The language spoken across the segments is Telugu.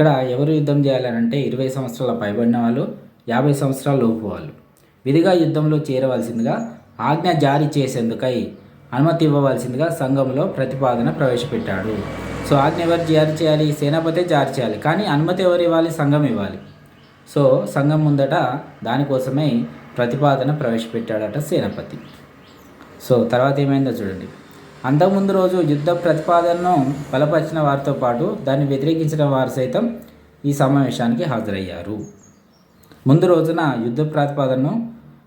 ఇక్కడ ఎవరు యుద్ధం చేయాలనంటే ఇరవై సంవత్సరాల పైబడిన వాళ్ళు యాభై సంవత్సరాల లోపు వాళ్ళు. విధిగా యుద్ధంలో చేరవలసిందిగా ఆజ్ఞ జారీ చేసేందుకై అనుమతి ఇవ్వవలసిందిగా సంఘంలో ప్రతిపాదన ప్రవేశపెట్టాడు. సో ఆజ్ఞ ఎవరు జారీ చేయాలి? సేనాపతి జారీ చేయాలి. కానీ అనుమతి ఎవరు ఇవ్వాలి? సంఘం ఇవ్వాలి. సో సంఘం ముందట దానికోసమే ప్రతిపాదన ప్రవేశపెట్టాడట సేనాపతి. సో తర్వాత ఏమైందో చూడండి. అంతకుముందు రోజు యుద్ధ ప్రతిపాదనను బలపరిచిన వారితో పాటు దాన్ని వ్యతిరేకించిన వారు సైతం ఈ సమావేశానికి హాజరయ్యారు. ముందు రోజున యుద్ధ ప్రతిపాదనను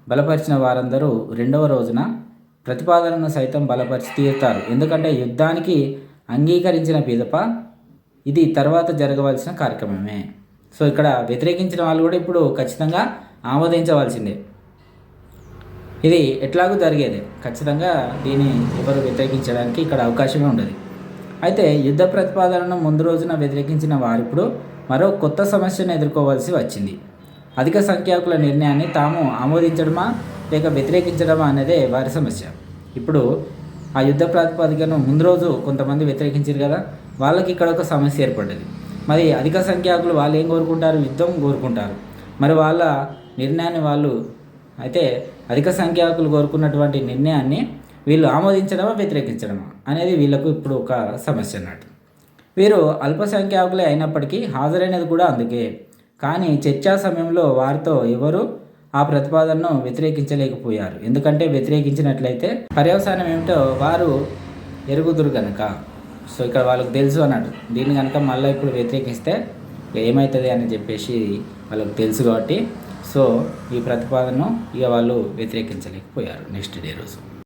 బలపరిచిన వారందరూ రెండవ రోజున ప్రతిపాదనను సైతం బలపరిచి తీరుతారు. ఎందుకంటే యుద్ధానికి అంగీకరించిన పిదప ఇది తర్వాత జరగవలసిన కార్యక్రమమే. సో ఇక్కడ వ్యతిరేకించిన వాళ్ళు కూడా ఇప్పుడు ఖచ్చితంగా ఆమోదించవలసిందే. ఇది ఎట్లాగూ జరిగేది. ఖచ్చితంగా దీన్ని ఎవరు వ్యతిరేకించడానికి ఇక్కడ అవకాశమే ఉండదు. అయితే యుద్ధ ప్రతిపాదనను ముందు రోజున వ్యతిరేకించిన వారిప్పుడు మరో కొత్త సమస్యను ఎదుర్కోవాల్సి వచ్చింది. అధిక సంఖ్యాకుల నిర్ణయాన్ని తాము ఆమోదించడమా లేక వ్యతిరేకించడమా అనేదే వారి సమస్య. ఇప్పుడు ఆ యుద్ధ ప్రాతిపదికను ముందు రోజు కొంతమంది వ్యతిరేకించారు కదా వాళ్ళకి ఇక్కడ ఒక సమస్య ఏర్పడ్డది. మరి అధిక సంఖ్యాకులు వాళ్ళు ఏం కోరుకుంటారు? యుద్ధం కోరుకుంటారు. మరి వాళ్ళ నిర్ణయాన్ని వాళ్ళు అయితే అధిక సంఖ్యాకులు కోరుకున్నటువంటి నిర్ణయాన్ని వీళ్ళు ఆమోదించడమా వ్యతిరేకించడమా అనేది వీళ్ళకు ఇప్పుడు ఒక సమస్య అన్నట్టు. వీరు అల్పసంఖ్యాకులే అయినప్పటికీ హాజరైనది కూడా అందుకే. కానీ చర్చా సమయంలో వారితో ఎవరు ఆ ప్రతిపాదనను వ్యతిరేకించలేకపోయారు. ఎందుకంటే వ్యతిరేకించినట్లయితే పర్యవసానం ఏమిటో వారు ఎరుగుదురు కనుక సో ఇక్కడ వాళ్ళకు తెలుసు అన్నట్టు. దీన్ని కనుక మళ్ళీ ఇప్పుడు వ్యతిరేకిస్తే ఏమవుతుంది అని చెప్పేసి వాళ్ళకు తెలుసు కాబట్టి సో ఈ ప్రతిపాదనను ఇక వాళ్ళు వ్యతిరేకించలేకపోయారు నెక్స్ట్ డే రోజు.